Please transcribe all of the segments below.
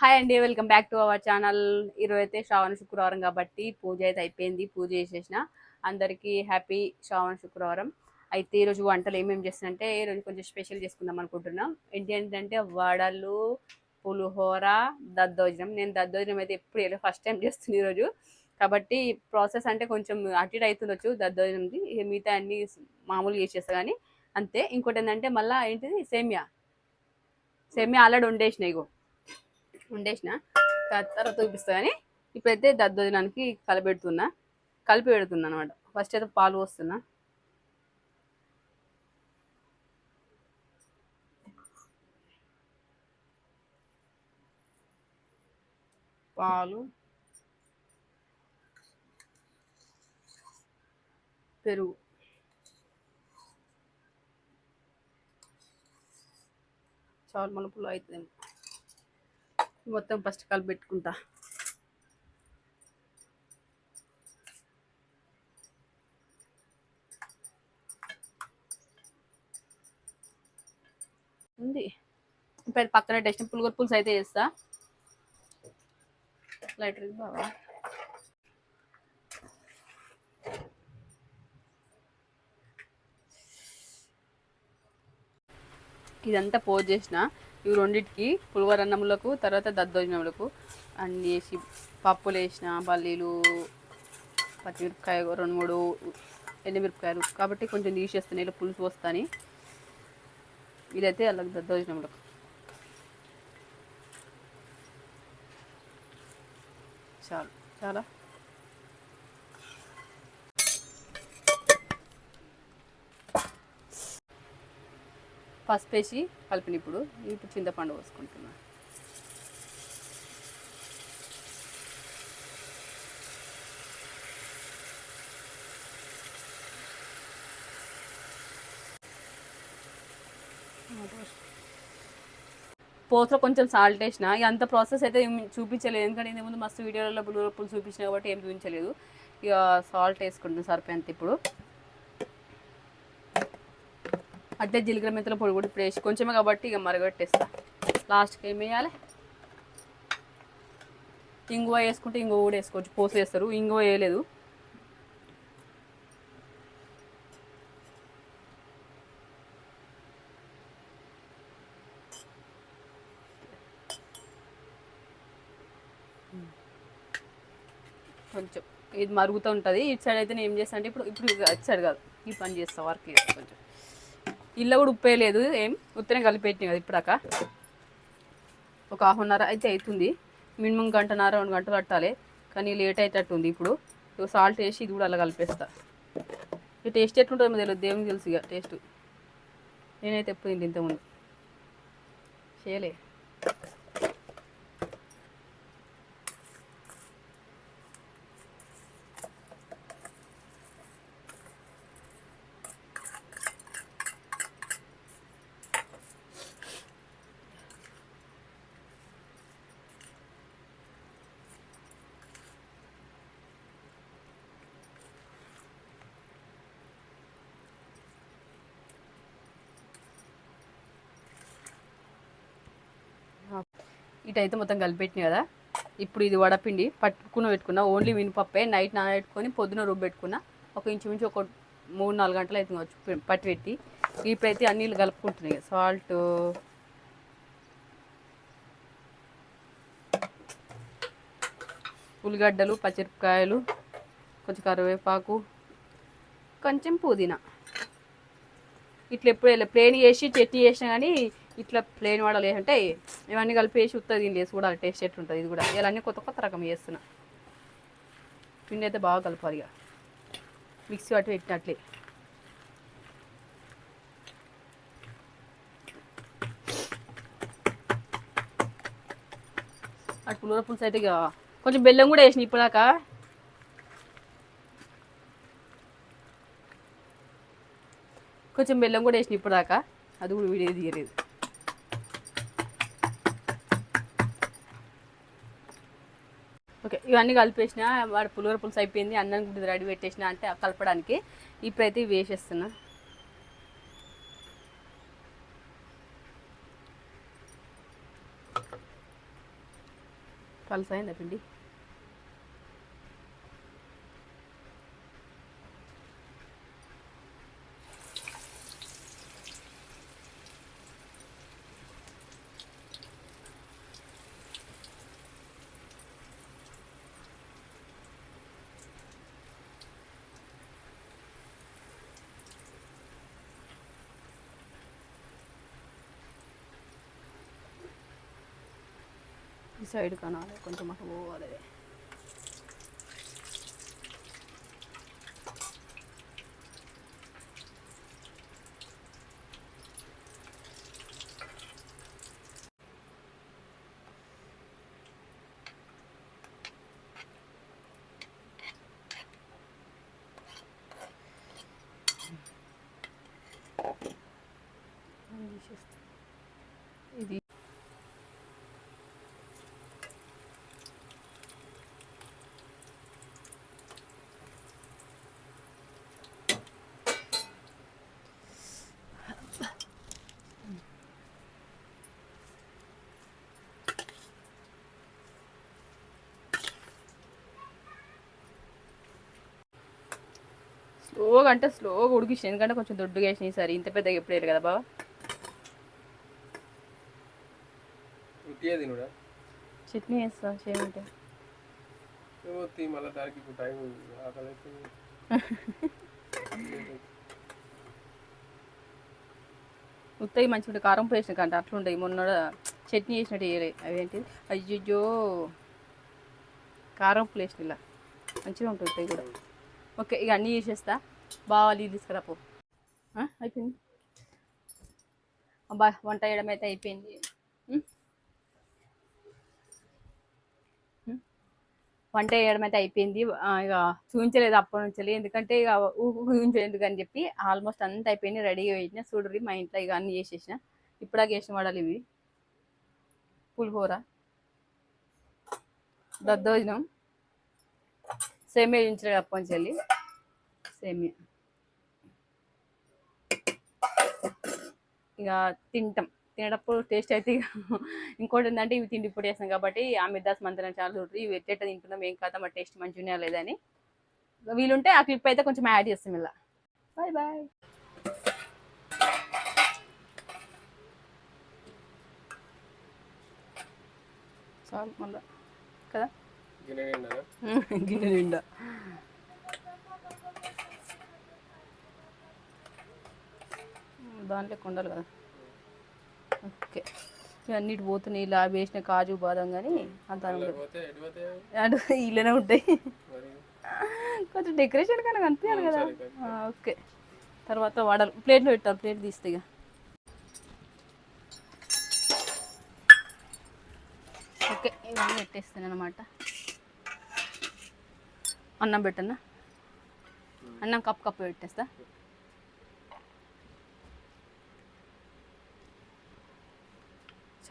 Hi అండి welcome back to our channel ఈరోజు అయితే శ్రావణ శుక్రవారం కాబట్టి పూజ అయితే అయిపోయింది పూజ చేసేసిన. అందరికీ హ్యాపీ శ్రావణ శుక్రవారం. అయితే ఈరోజు వంటలు ఏమేమి చేస్తానంటే ఈరోజు కొంచెం స్పెషల్ చేసుకుందాం అనుకుంటున్నాం. ఏంటి ఏంటంటే వడలు పులిహోర దద్దోజనం. నేను దద్దోజనం అయితే ఎప్పుడు ఫస్ట్ టైం చేస్తుంది ఈరోజు. కాబట్టి ప్రాసెస్ అంటే కొంచెం అటు ఇటు అవుతుండొచ్చు దద్దోజనంది. మిగతా అన్ని మామూలుగా చేసేస్తా కానీ అంతే. ఇంకోటి ఏంటంటే మళ్ళీ ఏంటిది? సేమియా. సేమియా ఆల్రెడీ వండేసినాయి ఇగో. ఉండేసిన. తర్వాత చూపిస్తా కానీ ఇప్పుడైతే దద్దోజనానికి కలిపెడుతున్నా. కలిపి పెడుతున్నా అనమాట ఫస్ట్ అయితే పాలు పోస్తున్నా. పాలు. పెరుగు. చాలు మలుపులు అవుతుంది. మొత్తం ఫస్ట్ కాల్ పెట్టుకుంటా. ఉంది. ఇప్పుడు పక్కన టెస్ట్ పులిగొర పులుసు అయితే చేస్తా. లైటర్ బావా. ఇదంతా పోజ్ చేసిన. ఇవి రెండింటికి పులిహోర అన్నములకు తర్వాత దద్దోజనములకు అన్నీ వేసి పప్పులు వేసిన పల్లీలు పచ్చిమిరపకాయ రెండు మూడు ఎండుమిరపకాయలు. కాబట్టి కొంచెం తీసేస్తాను ఇలా పులుసు పోస్తాను ఇదైతే అలా దద్దోజనములకు. చాలు. చాలా పసుపు వేసి కలిపిన ఇప్పుడు ఇప్పుడు చింతపండు పోసుకుంటున్నా. పోస్ట్లో కొంచెం సాల్ట్ వేసిన ఇక అంత ప్రాసెస్ అయితే చూపించలేదు. ఎందుకంటే ఇంత ముందు మస్తు వీడియోలలో పులుగుర పులుసు చూపించిన కాబట్టి ఏం చూపించలేదు. ఇక సాల్ట్ వేసుకుంటున్నాను సరిపోయేంత ఇప్పుడు. అట్లే జీలకర్ర మెంతుల పొడి కూడా ఇప్పుడు వేసి కొంచెమే కాబట్టి ఇక మరగట్టేస్తా. లాస్ట్కి ఏం వేయాలి? ఇంగువ వేసుకుంటే ఇంగువ కూడా వేసుకోవచ్చు. పోసేస్తారు ఇంగువ వేయలేదు. కొంచెం ఇది మరుగుతూ ఉంటుంది. ఇటు సైడ్ అయితే నేను ఏం చేస్తాను అంటే ఇప్పుడు ఇప్పుడు ఇటు సైడ్ కాదు. ఈ పని చేస్తా వర్క్ కొంచెం. ఇల్లు కూడా ఉప్పేయలేదు ఏం? ఉత్తనే కలిపెట్టినాయి కదా ఇప్పుడాక ఒక హాఫ్ అన్ అవర్ అయితే అవుతుంది మినిమం గంటన్నర రెండు గంటలు పట్టాలి. కానీ లేట్ అయ్యేటట్టుంది ఇప్పుడు. సాల్ట్ వేసి ఇది కూడా అలా కలిపేస్తా. ఈ టేస్ట్ ఎట్లుంటుందో తెలియదు దేవునికి తెలుసు ఇక టేస్ట్. నేనైతే ఎప్పుడు తింటే ఇంతకుముందు చేయలే. ఇటైతే మొత్తం కలిపెట్టిన కదా? ఇప్పుడు ఇది వడపిండి పట్టుకుని పెట్టుకున్న ఓన్లీ మినపప్పే నైట్ నానబెట్టుకొని పొద్దున రుబ్బెట్టుకున్నా ఒక ఇంచుమించు ఒక మూడు నాలుగు గంటలు అయితే కావచ్చు పట్టి పెట్టి ఇప్పుడైతే అన్ని కలుపుకుంటున్నాయి సాల్ట్ ఉల్లిగడ్డలు పచ్చిమిరపకాయలు కొంచెం కరివేపాకు కొంచెం పుదీనా. ఇట్లా ఎప్పుడు వెళ్ళి ప్లేన్ చేసి చట్నీ చేసినా కానీ ఇట్లా ప్లేన్ వాడాలి అంటే ఇవన్నీ కలిపి వేసి ఉత్తది దీన్ని వేసి కూడా టేస్ట్ ఎట్లుంటుంది ఇది కూడా. ఇలా అన్నీ కొత్త కొత్త రకం చేస్తున్నా. పిండి అయితే బాగా కలపాలి ఇక. మిక్సీ పట్టి పెట్టినట్లే. అటు పులిహోర పులుసు అయితే ఇక కొంచెం బెల్లం కూడా వేసిన ఇప్పుడాక కొంచెం బెల్లం కూడా వేసిన ఇప్పటిదాకా. అది కూడా వీడియో తీయలేదు. ఓకే ఇవన్నీ కలిపేసిన వాడు పులిహోర పులుసు అయిపోయింది అన్నం కూడా రెడీ పెట్టేసిన అంటే కలపడానికి ఇప్పుడైతే వేసేస్తున్నా. కలిసైందా పిండి? సైడ్ కనాలి కొంచెం అటు పోవాలి ఇది స్లోగా అంటే స్లోగా ఉడికించిన ఎందుకంటే కొంచెం దొడ్డుగా వేసినాయి సరే ఇంత పెద్దగా ఎప్పుడు కదా తినుడా? చట్నీ వేస్తా చేయమంటే. ఉత్తవి మంచిగా కారం పేసిన కంటే అట్లుంటాయి మొన్న చట్నీ వేసినట్టు వేయలే అవేంటి? అయ్యో కారం వేసిన ఇలా. మంచిగా ఉంటుంది కూడా. ఓకే ఇక అన్నీ చేసేస్తా. బావాలి తీసుకురాపు. అయిపోయింది. అబ్బా వంట వేయడం అయితే అయిపోయింది. వంట వేయడం అయితే అయిపోయింది. ఇక చూపించలేదు అప్పటి నుంచి ఎందుకంటే ఇక ఊహించలేదు అని చెప్పి ఆల్మోస్ట్ అంతా అయిపోయింది. రెడీగా పెట్టిన. చూడరి మా ఇంట్లో ఇక అన్ని చేసేసిన. ఇప్పుడా చేసిన వాడాలి ఇవి. పులిహోర. దద్దోజనం. సేమియా చూపించలేదు అప్పటి నుంచి సేమియా. ఇక తింటాం. తినేటప్పుడు టేస్ట్ అయితే ఇక ఇంకోటి ఏంటంటే ఇవి తిండి ఇప్పుడు చేస్తాం కాబట్టి ఆ మిద్దాస్ మంత్రం చాలా చూడండి ఇవి ఎట్టేట తింటున్నాం ఏం కాదా మా టేస్ట్ మంచిగా లేదని వీలుంటే ఆ క్లిప్ అయితే కొంచెం యాడ్ చేస్తాం ఇలా. Bye bye. చాలు మళ్ళీ. కదా? గిన్నె నిండా దాంట్లో కొండాలి కదా. ఓకే. ఇవన్నీ పోతున్నాయి. ఇలా వేసిన కాజు బాదం కానీ అంత అటు ఇళ్ళనే ఉంటాయి. కొంచెం డెకరేషన్ కానీ కనిపించాలి కదా. ఓకే. తర్వాత వడలు. ప్లేట్లో పెట్టాలి ప్లేట్ తీస్తే ఇక. ఓకే. ఇవన్నీ పెట్టేస్తాను అనమాట అన్నం పెట్టన్నా అన్నం కప్పు కప్పు పెట్టేస్తా.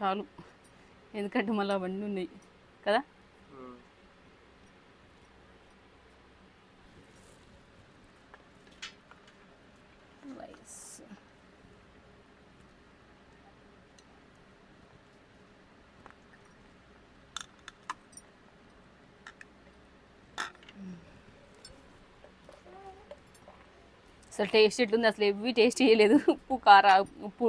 చాలు. ఎందుకంటే మళ్ళీ అవన్నీ ఉన్నాయి. కదా? అసలు టేస్ట్ ఎట్లుంది? అసలు ఏవి టేస్ట్ చేయలేదు. ఉప్పు కారా ఉప్పు.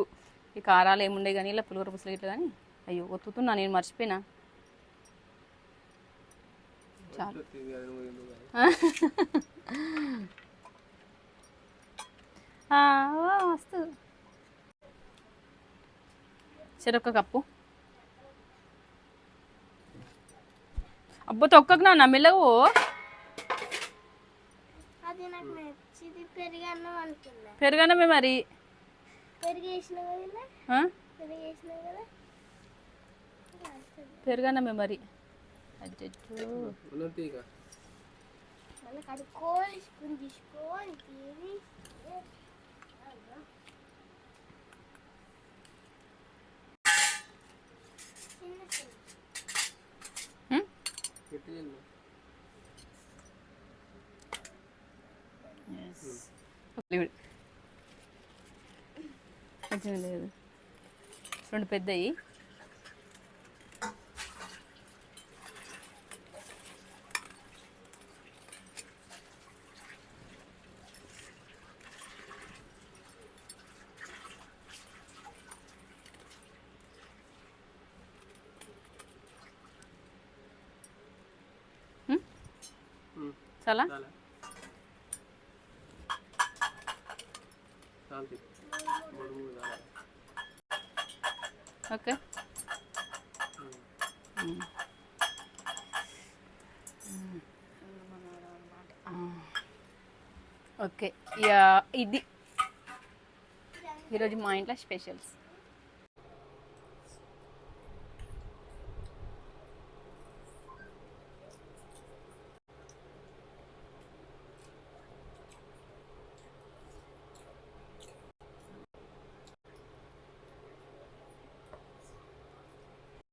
ఈ కారాలు ఏముండే కానీ ఇలా పులిహోర పుసలు ఇట్లా కానీ. అయ్యో ఒత్తుతున్నా నేను మర్చిపోయినా. చాలు. వస్తు ఇది అది చెరొక్క కప్పు. అబ్బో తొక్కకు నా మెల్లగు పెరుగన్నమే మరి. పెరుగన్నమే మరి. అచ్చచ్చో. కొంచెం లేదు. రెండు పెద్దవి చాలా? ఓకే. ఓకే. ఇది. ఈరోజు మా ఇంట్లో స్పెషల్స్.